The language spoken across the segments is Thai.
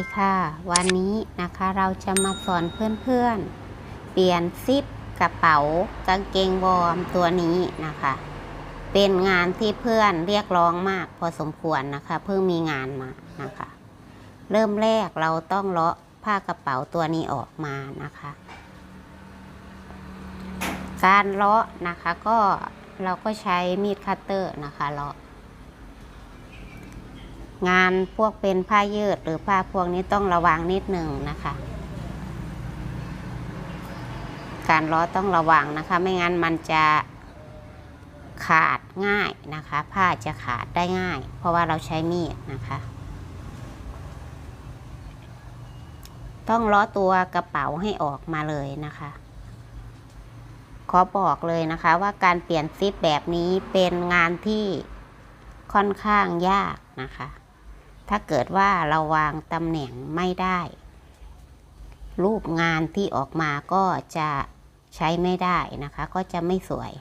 วัสดีค่ะ วันนี้นะคะเราจะมาสอนเพื่อนๆ เปลี่ยนซิปกระเป๋ากางเกงวอร์มตัวนี้นะคะ เป็นงานที่เพื่อนเรียกร้องมากพอสมควรนะคะ เพิ่งมีงานมานะคะ เริ่มแรกเราต้องเลาะผ้ากระเป๋าตัวนี้ออกมานะคะ การเลาะนะคะก็เราก็ใช้มีดคัตเตอร์นะคะเลาะ งานพวกเป็นผ้ายืดหรือผ้าพวกนี้ต้องระวังนิดหนึ่งนะคะ การล้อต้องระวังนะคะ ไม่งั้นมันจะขาดง่ายนะคะ ผ้าจะขาดได้ง่าย เพราะว่าเราใช้มีดนะคะ ต้องล้อตัวกระเป๋าให้ออกมาเลยนะคะขอบอกเลยนะคะว่าการเปลี่ยนซิปแบบนี้เป็นงานที่ค่อนข้างยากนะคะ ถ้าเกิดว่าเราวางตำแหน่งไม่ได้ รูปงานที่ออกมาก็จะใช้ไม่ได้นะคะ ก็จะไม่สวย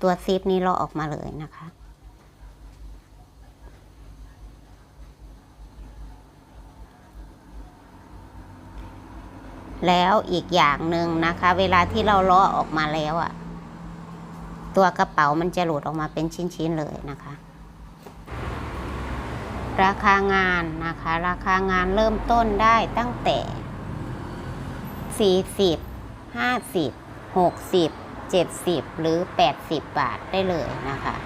ตัวซิปนี้เราออกมาเลยนะคะแล้วอีกอย่างหนึ่งนะคะ เวลาที่เราลาะออกมาแล้วอะตัวกระเป๋ามันจะหลุดออกมาเป็นชิ้นๆเลยนะคะ ราคางานนะคะ ราคางานเริ่มต้นได้ตั้งแต่ 40 50 60 70 หรือ 80 บาทได้เลยนะคะ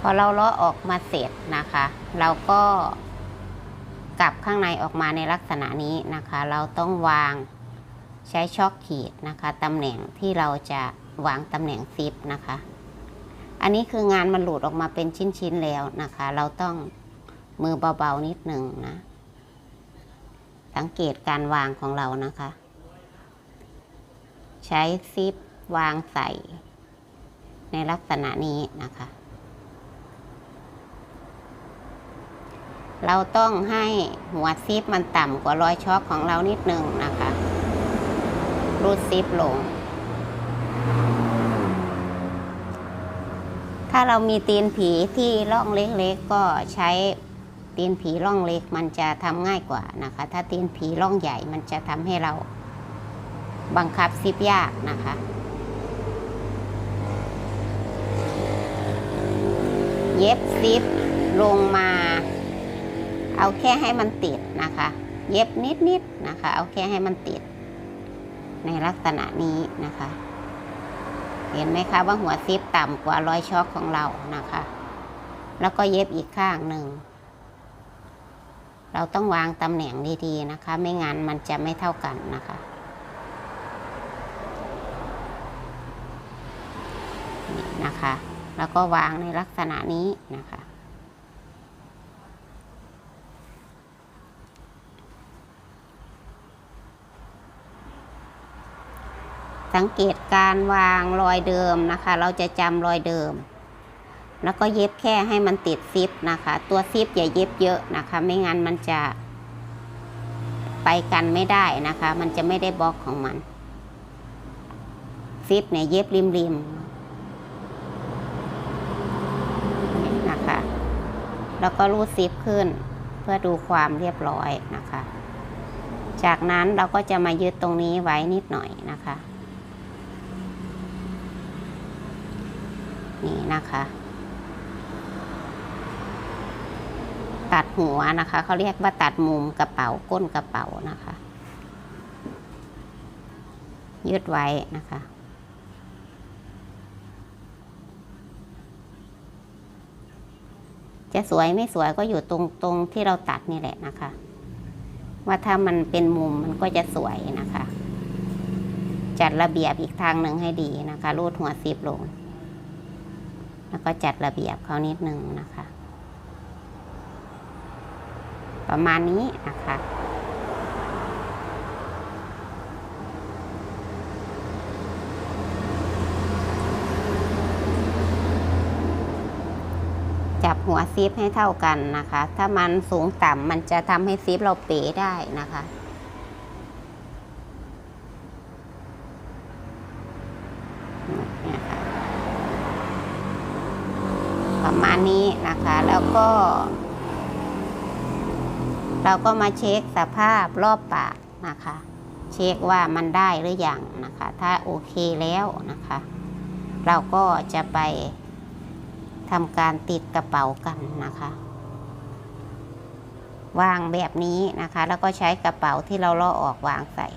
พอเราเลาะออกมาเสร็จนะคะ เราก็กลับข้างในออกมาในลักษณะนี้นะคะ เราต้องวางใช้ช็อคขีดนะคะตำแหน่งที่เราจะวางตำแหน่งซิปนะคะ อันนี้คืองานมันหลุดออกมาเป็นชิ้นๆแล้วนะคะ เราต้องมือเบาๆนิดหนึ่งนะ สังเกตการวางของเรานะคะ ใช้ซิปวางใส่ ในลักษณะนี้นะคะ เราต้องให้หัวซิปมันต่ำกว่ารอยช็อคของเรานิดหนึ่งนะคะ รูดซิปลง ถ้าเรามีตีนผีที่ร่องเล็กๆก็ใช้ตีนผีร่องเล็กมันจะทำง่ายกว่านะคะ ถ้าตีนผีร่องใหญ่มันจะทำให้เราบังคับซิปยากนะคะเย็บซิปลงมา เอาแค่ให้มันติดนะคะ เย็บนิดๆนะคะ เอาแค่ให้มันติด ในลักษณะนี้นะคะ เห็นไหมคะว่าหัวซิปต่ำกว่ารอยช็อคของเรานะคะ แล้วก็เย็บอีกข้างหนึ่ง เราต้องวางตำแหน่งดีๆนะคะ ไม่งั้นมันจะไม่เท่ากันนะคะนี่นะคะ แล้วก็วางในลักษณะนี้นะคะ สังเกตการวางรอยเดิมนะคะ เราจะจำรอยเดิม แล้วก็เย็บแค่ให้มันติดซิปนะคะ ตัวซิปอย่าเย็บเยอะนะคะ ไม่งั้นมันจะไปกันไม่ได้นะคะ มันจะไม่ได้บล็อกของมัน ซิปเนี่ยเย็บริมริมๆนี่นะคะ แล้วก็รูดซิปขึ้นเพื่อดูความเรียบร้อยนะคะ จากนั้นเราก็จะมายึดตรงนี้ไว้นิดหน่อยนะคะ นี่นะคะ ตัดหัวนะคะเขาเรียกว่าตัดมุมกระเป๋าก้นกระเป๋านะคะ ยืดไว้นะคะจะสวยไม่สวยก็อยู่ตรงตรงที่เราตัดนี่แหละนะคะ ว่าถ้ามันเป็นมุมมันก็จะสวยนะคะ จัดระเบียบอีกทางหนึ่งให้ดีนะคะรูดหัวซิปลง แล้วก็จัดระเบียบเขานิดนึงนะคะ ประมาณนี้นะคะจับหัวซิปให้เท่ากันนะคะ ถ้ามันสูงต่ำมันจะทำให้ซิปเราเป๋ได้นะคะ เนี่ยค่ะ ประมาณนี้นะคะ แล้วก็ เราก็มาเช็คสภาพรอบปากนะคะ เช็คว่ามันได้หรือยังนะคะ ถ้าโอเคแล้วนะคะ เราก็จะไปทำการติดกระเป๋ากันนะคะวางแบบนี้นะคะ แล้วก็ใช้กระเป๋าที่เราล่อออกวางใส่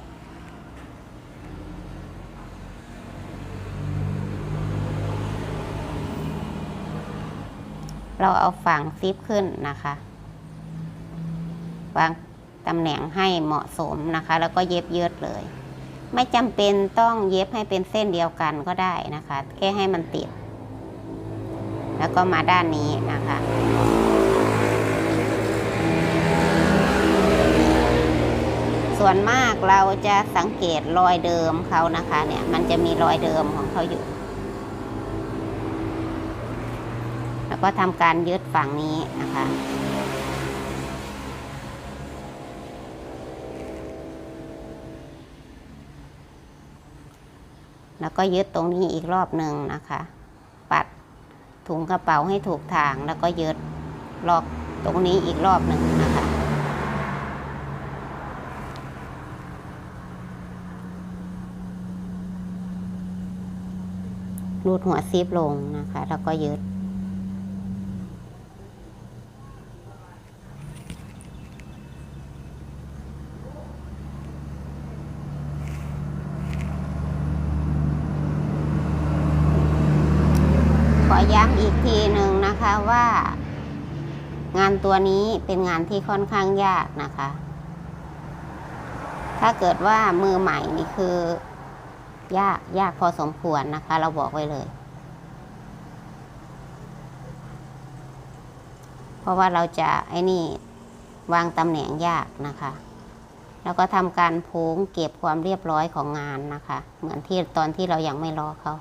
เราเอาฝั่งซิปขึ้นนะคะ วางตำแหน่งให้เหมาะสมนะคะ แล้วก็เย็บเยืดเลย ไม่จำเป็นต้องเย็บให้เป็นเส้นเดียวกันก็ได้นะคะ แค่ให้มันติด แล้วก็มาด้านนี้นะคะส่วนมากเราจะสังเกตรอยเดิมเขานะคะเนี่ยมันจะมีรอยเดิมของเขาอยู่ แล้ว ก็ทำการยึดฝั่งนี้นะคะแล้วก็ยึดตรงนี้อีกรอบหนึ่งนะคะ ปัดถุงกระเป๋าให้ถูกทางแล้วก็ยึดล็อกตรงนี้อีกรอบหนึ่งนะคะ รูดหัวซีบลงนะคะ แล้วก็ยึด ขอ ย้ำอีกทีหนึ่งนะคะว่า งานตัวนี้เป็นงานที่ค่อนข้างยากนะคะ ถ้าเกิดว่ามือใหม่นี่คือยากยากพอสมควรนะคะ เราบอกไว้เลย เพราะว่าเราจะไอ้นี่วางตำแหน่งยากนะคะ แล้วก็ทำการโพ้งเก็บความเรียบร้อยของงานนะคะ เหมือนที่ตอนที่เรายังไม่รอเขา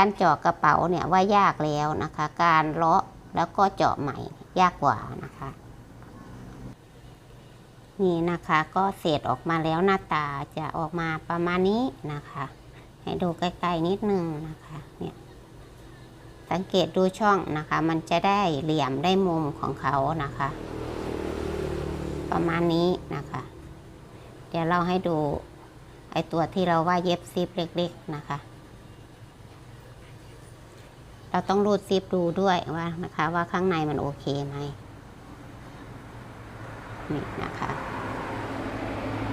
การเจาะกระเป๋าเนี่ยว่ายากแล้วนะคะ การเลาะแล้วก็เจาะใหม่ยากกว่านะคะ นี่นะคะก็เศษออกมาแล้วหน้าตาจะออกมาประมาณนี้นะคะ ให้ดูใกล้ๆนิดนึงนะคะเนี่ยสังเกตดูช่องนะคะ มันจะได้เหลี่ยมได้มุมของเขานะคะ ประมาณนี้นะคะ เดี๋ยวเราให้ดูไอตัวที่เราว่าเย็บซิปเล็ก ๆ นะคะ เราต้องรูดซิปดูด้วยว่านะคะ ว่าข้างในมันโอเคไหมนี่นะคะ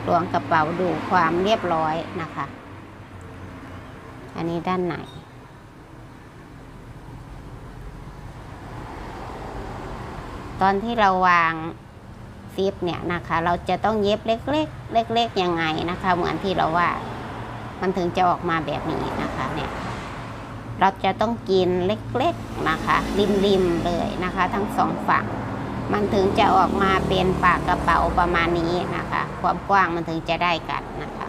ลวงกระเป๋าดูความเรียบร้อยนะคะ อันนี้ด้านในตอนที่เราวางซิปเนี่ยนะคะ เราจะต้องเย็บเล็ก ๆ เล็ก ๆ ยังไงนะคะ เหมือนที่เราว่า มันถึงจะออกมาแบบนี้นะคะเนี่ย เราจะต้องกินเล็กๆนะคะริมๆเลยนะคะ ทั้งสองฝั่ง มันถึงจะออกมาเป็นปากกระเป๋าประมาณนี้นะคะ ความกว้างมันถึงจะได้กันนะคะ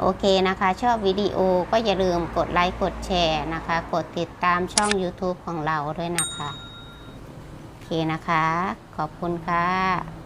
โอเคนะคะ ชอบวิดีโอก็อย่าลืมกดไลค์กดแชร์นะคะ กดติดตามช่อง YouTube ของเราด้วยนะคะ โอเคนะคะ ขอบคุณค่ะ